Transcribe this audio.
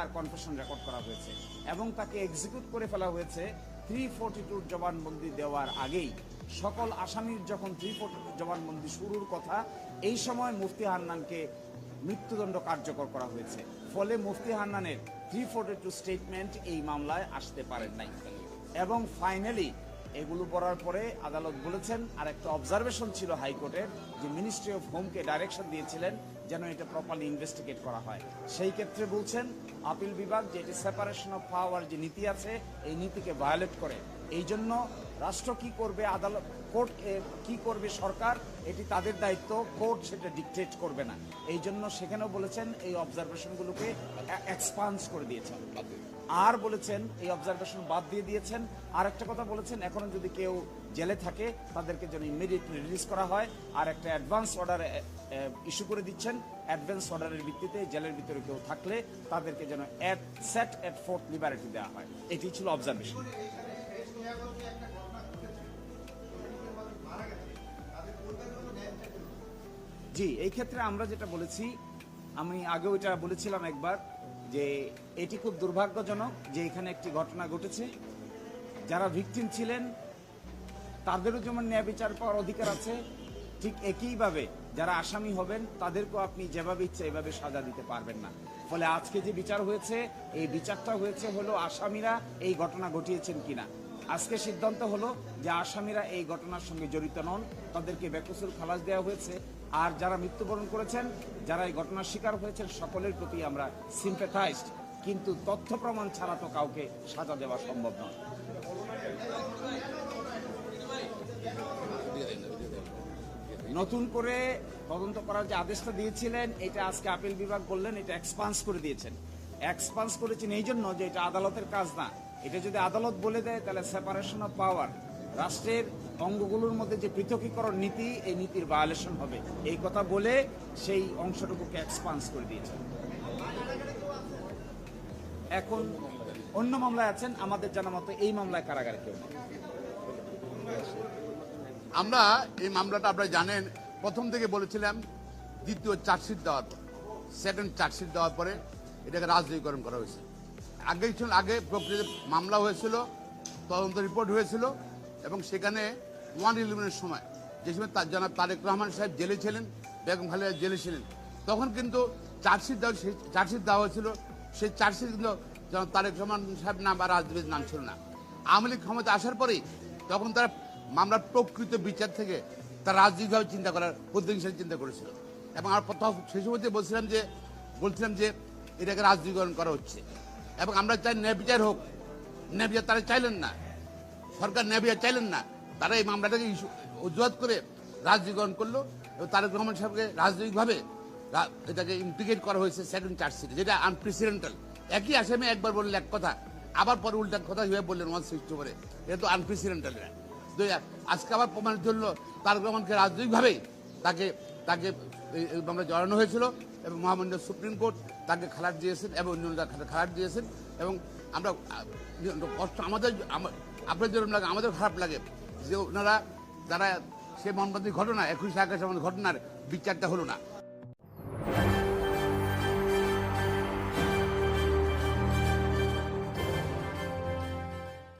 তার confession record করা হয়েছে এবং তাকে এক্সিকিউট করে ফেলা হয়েছে থ্রি ফোর্টি টুর জবানবন্দি দেওয়ার আগেই। সকল আসামির যখন থ্রি ফোর্টি টুর জবানবন্দি শুরুর কথা, এই সময় মুফতি হান্নানকে মৃত্যুদণ্ড কার্যকর করা হয়েছে। ফলে মুফতি হান্নানের থ্রি ফোর্টি টু স্টেটমেন্ট এই মামলায় আসতে পারেন নাই। এবং ফাইনালি এগুলো পড়ার পরে আদালত বলেছেন আর একটা অবজারভেশন ছিল হাইকোর্টের, যে মিনিস্ট্রি অফ হোমকে ডাইরেকশন দিয়েছিলেন যেন এটা প্রপারলি ইনভেস্টিগেট করা হয়। সেই ক্ষেত্রে বলছেন, আপিল বিভাগ যে এটি সেপারেশন অফ পাওয়ার যে নীতি আছে, এই নীতিকে ভায়োলেট করে। এই জন্য রাষ্ট্র কি করবে, আদালত, কোর্ট কি করবে সরকার, এটি তাদের দায়িত্ব, কোর্ট সেটা ডিকটেট করবে না। এই জন্য সেখানেও বলেছেন এই অবজারভেশনগুলোকে এক্সপান্স করে দিয়েছেন। আর বলেছেন, এই অবজারভেশন বাদ দিয়ে দিয়েছেন। আর একটা কথা বলেছেন, এখনও যদি কেউ জেলে থাকে, তাদেরকে যেন ইমিডিয়েটলি রিলিজ করা হয়। আর একটা অ্যাডভান্স অর্ডার ইস্যু করে দিচ্ছেন। অ্যাডভান্স অর্ডারের ভিত্তিতে জেলের ভিতরে কেউ থাকলে তাদেরকে যেন at set at forth liberty দেওয়া হয়। এটি ছিল অবজারভেশন জি, এই ক্ষেত্রে আমরা যেটা বলেছি, আমি আগেও এটা বলেছিলাম একবার, যে এটি খুব দুর্ভাগ্যজনক যে এখানে একটি ঘটনা ঘটেছে। যারা ভিকটিম ছিলেন, তাদেরও যেমন ন্যায় বিচার পাওয়ার অধিকার আছে, ঠিক একইভাবে যারা আসামি হবেন, তাদেরকেও আপনি যেভাবে ইচ্ছে এভাবে সাজা দিতে পারবেন না। ফলে আজকে যে বিচার হয়েছে, এই বিচারটা হয়েছে হলো আসামিরা এই ঘটনা ঘটিয়েছেন কিনা। আজকে সিদ্ধান্ত হলো যে আসামিরা এই ঘটনার সঙ্গে জড়িত নন, তাদেরকে বেকসুর খালাস দেওয়া হয়েছে। আর যারা মৃত্যুবরণ করেছেন, যারা এই ঘটনার শিকার হয়েছেন, সকলের প্রতি আমরা সিম্পেথাইজড কিন্তু তথ্য প্রমাণ ছাড়া তো কাউকে সাজা দেওয়া সম্ভব নয়। নতুন করে তদন্ত করার যে আদেশটা দিয়েছিলেন, এটা আজকে আপিল বিভাগ বললেন এটা এক্সপান্স করে দিয়েছেন। এক্সপান্স করেছেন এই জন্য যে এটা আদালতের কাজ না। এটা যদি আদালত বলে দেয়, তাহলে সেপারেশন অফ পাওয়ার রাষ্ট্রের অঙ্গগুলোর মধ্যে যে পৃথকীকরণ নীতি, এই নীতির ভায়োলেশন হবে। এই কথা বলে সেই অংশটুকুকে এক্সপান্স করে দিয়েছে। এখন অন্য মামলায় আছেন, আমাদের জানা মতো এই মামলায় কারাগারে কেউ আমরা এই মামলাটা আপনারা জানেন, প্রথম থেকে বলেছিলাম, দ্বিতীয় চার্জশিট দেওয়ার পর সেকেন্ড চার্জশিট দেওয়ার পরে এটাকে রাজনীতিকরণ করা হয়েছে। আগে আগে প্রকৃত মামলা হয়েছিল, তদন্ত রিপোর্ট হয়েছিল এবং সেখানে ওয়ান ইলেভেনের সময় যে সময় তার জনাব তারেক রহমান সাহেব জেলে ছিলেন, বেগম খালেদা জেলে ছিলেন, তখন কিন্তু চার্জশিট দেওয়া সেই চার্জশিট দেওয়া হয়েছিল। সেই চার্জশিট কিন্তু জনাব তারেক রহমান সাহেব নাম বা রাজনীতির নাম ছিল না। আওয়ামী লীগ ক্ষমতা আসার পরেই তখন তারা মামলার প্রকৃত বিচার থেকে তারা রাজনৈতিকভাবে চিন্তা করার পদ্ধতি হিসেবে চিন্তা করেছিল। এবং প্রথম সেই সময়তে বলছিলাম যে বলছিলাম যে এটাকে রাজনীতিকরণ করা হচ্ছে। এবং আমরা চাই ন্যায় বিচার হোক। ন্যায় বিচার তারা চাইলেন না। সরকার বিচার চাইলেন না। তারা এই মামলাটাকে অজুহাত করে রাজনীতিকরণ করল এবং তারেক রহমান সাহেবকে রাজনৈতিকভাবে এটাকে ইমপ্লিকেট করা হয়েছে সেকেন্ড চার্জশিটে যেটা আনপ্রেসিডেন্টাল একই আসামে একবার বললে এক কথা, আবার পরে উল্টা কথা হিসেবে বললেন ওয়ান সিক্সটি করে এটা তো আনপ্রেসিডেন্টাল আজকে আবার প্রমাণের জন্য তারেক রহমানকে রাজনৈতিকভাবেই তাকে তাকে মামলা জড়ানো হয়েছিল এবং মহামান্য সুপ্রিম কোর্ট তাকে খালাট দিয়েছেন এবং অন্যরা খালাট দিয়েছেন এবং আমরা কষ্ট, আমাদের জন্য যেরকম লাগে আমাদের খারাপ লাগে। যে ওনারা, যারা সে মনবন্দির ঘটনা, একুশে আগস্ট ঘটনার বিচারটা হলো না।